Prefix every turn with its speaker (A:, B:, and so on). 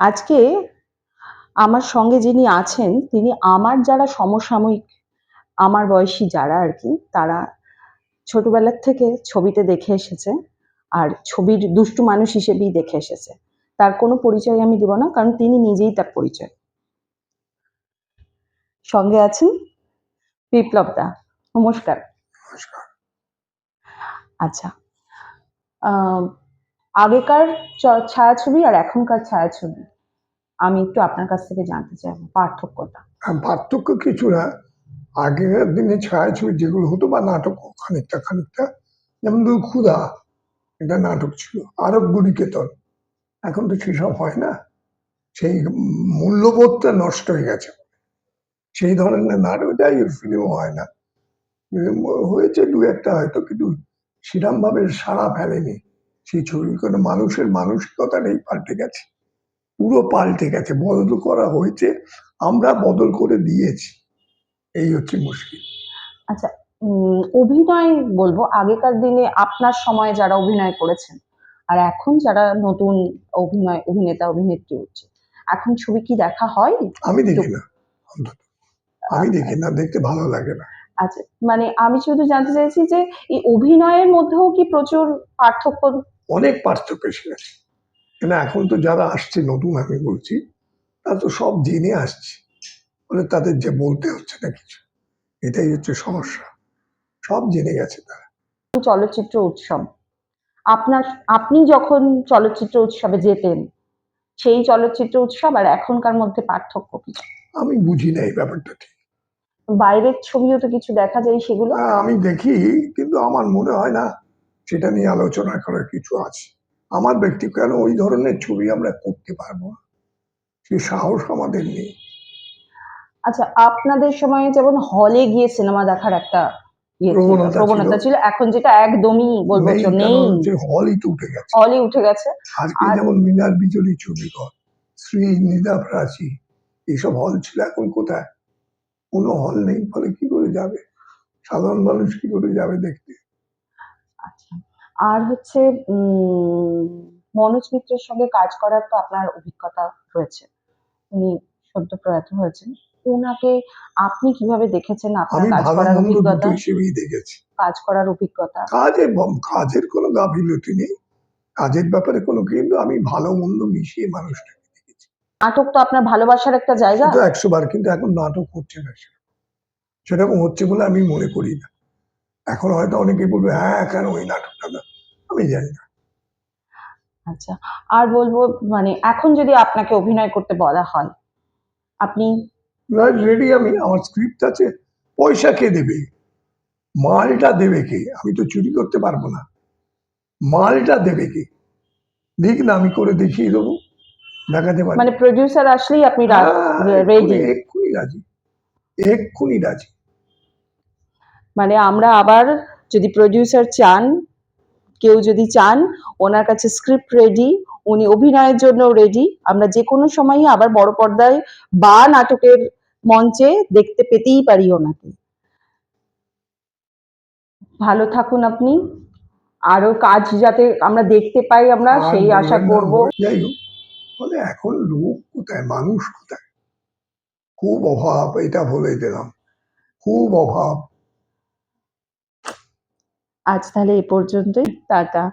A: আজকে আমার সঙ্গে যিনি আছেন তিনি আমার যারা সমসাময়িক আমার বয়সী যারা আর কি তারা ছোটবেলার থেকে ছবিতে দেখে এসেছে আর ছবির দুষ্টু মানুষ হিসেবেই দেখে এসেছে। তার কোনো পরিচয় আমি দেব না কারণ তিনি নিজেই তার পরিচয়। সঙ্গে আছেন বিপ্লব দা। নমস্কার।
B: নমস্কার।
A: আচ্ছা আহ, আগেকার ছায়াছবি আর এখনকার ছায়াছবি। আমি একটু আপনার কাছ থেকে জানতে চাইব, পার্থক্যটা।
B: পার্থক্য কিছু না। আগেকার দিনে ছায়াছবি যেগুলো হতো বা নাটক খানিকটা খানিকটা, যেমন ধরুন ক্ষুধা, এটা নাটক ছিল। আরব গুণিকেতন। এখন তো সেসব হয় না। সেই মূল্যবোধটা নষ্ট হয়ে গেছে। সেই ধরনের নাটক যাই ফিল্মও হয় না। হয়েছে দু একটা হয়তো, কিন্তু সেরম ভাবে সারা ফেলেনি। সেই ছবি কোনো মানুষের মানসিকতাটাই পাল্টে গেছে। পুরো পাল্টে গেছে বদল করা হয়েছে আমরা বদল করে দিয়েছি। এই হচ্ছে মুশকিল।
A: আচ্ছা অভিনয় বলব আগেকার দিনে আপনার সময় যারা অভিনয় করেছেন আর এখন যারা নতুন অভিনয় অভিনেতা অভিনেত্রী হচ্ছে এখন ছবি কি দেখা হয়?
B: আমি দেখি না আমি দেখি না দেখতে ভালো লাগে না।
A: আচ্ছা মানে আমি শুধু জানতে চাইছি যে এই অভিনয়ের মধ্যেও কি প্রচুর পার্থক্য
B: অনেক পার্থক্য এসে গেছে। কেন এখন তো যারা আসছে নতুন আমি বলছি তারা তো সব জেনে আসছে। বলে তাদের যে বলতে হচ্ছে না কিছু এটাই হচ্ছে সমস্যা। সব জেনে গেছে তারা।
A: চলচ্চিত্র উৎসব। আপনার আপনি যখন চলচ্চিত্র উৎসবে যেতেন সেই চলচ্চিত্র উৎসব আর এখনকার মধ্যে পার্থক্য কি?
B: আমি বুঝি না এই ব্যাপারটা ঠিক।
A: বাইরের ছবিও তো কিছু দেখা যায় সেগুলো?
B: আমি দেখি কিন্তু আমার মনে হয় না সেটা নিয়ে আলোচনা করার কিছু আছে। আমার ব্যক্তি কেন ওই ধরনের ছবি আমরা করতে পারব সে সাহস আমাদের নেই।
A: আচ্ছা আপনাদের সময় যেমন হলে গিয়ে সিনেমা দেখার একটা ইয়ে
B: প্রবণতা ছিল।
A: এখন যেটা একদমই বলব
B: নেই হলই তো উঠে গেছে।
A: হলই উঠে গেছে।
B: আজকে যেমন মিনার বিজলি ছবি ঘর শ্রী নিদা প্রাচী এইসব হল ছিল এখন কোথায়? কোনো হল নেই ফলে কি করে যাবে? সাধারণ মানুষ কি করে যাবে দেখতে?
A: আর হচ্ছে উম মনোজ মিত্রের সঙ্গে কাজ করার তো আপনার অভিজ্ঞতা রয়েছে। উনি সদ্য প্রয়াত হয়েছেন। ওনাকে আপনি কীভাবে দেখেছেন আপনার কাজ করার অভিজ্ঞতা?
B: হিসেবেই দেখেছি।
A: কাজ করার অভিজ্ঞতা?
B: কাজে কাজের কোনো গাফিলতি নেই। কাজের ব্যাপারে কোনো কিন্তু আমি ভালো মন্দ মিশিয়ে মানুষটাকে দেখেছি।
A: নাটক তো আপনার ভালোবাসার একটা জায়গা।
B: সেটা একশো বার কিন্তু এখন নাটক হচ্ছে না সেরকম সেরকম হচ্ছে বলে আমি মনে করি না। এখন হয়তো অনেকে বলবে হ্যাঁ কেন ওই নাটকটা না। আমি জানি না।
A: আচ্ছা আর বলব মানে এখন যদি আপনাকে অভিনয় করতে বলা হয় আপনি?
B: রেডি আমি আমার স্ক্রিপ্ট আছে পয়সা কে দেবে? মালটা দেবে কে? আমি তো চুরি করতে পারব না। মালটা দেবে কে? দিক না আমি করে দেখিয়ে দেবো। দেখাতে পারি।
A: মানে প্রডিউসার আসলেই আপনি
B: হ্যাঁ,
A: রেডি
B: এক্ষুনি- এক্ষুনি রাজি। এক্ষুনি রাজি।
A: মানে আমরা আবার যদি প্রডিউসার চান কেউ যদি চান ওনার কাছে স্ক্রিপ্ট রেডি উনি অভিনয়ের জন্য রেডি আমরা যে কোনো সময়ই আবার বড় পর্দায় বা নাটকের মঞ্চে দেখতে পেতেই পারি ওনাকে। ভালো থাকুন আপনি। আরও কাজ যাতে আমরা দেখতে পাই আমরা সেই আশা করব।
B: যাই হোক ফলে এখন লোক কোথায় মানুষ কোথায়? খুব অভাব এটা বলে দিলাম। খুব অভাব।
A: আজ তাহলে এ পর্যন্তই টাটা।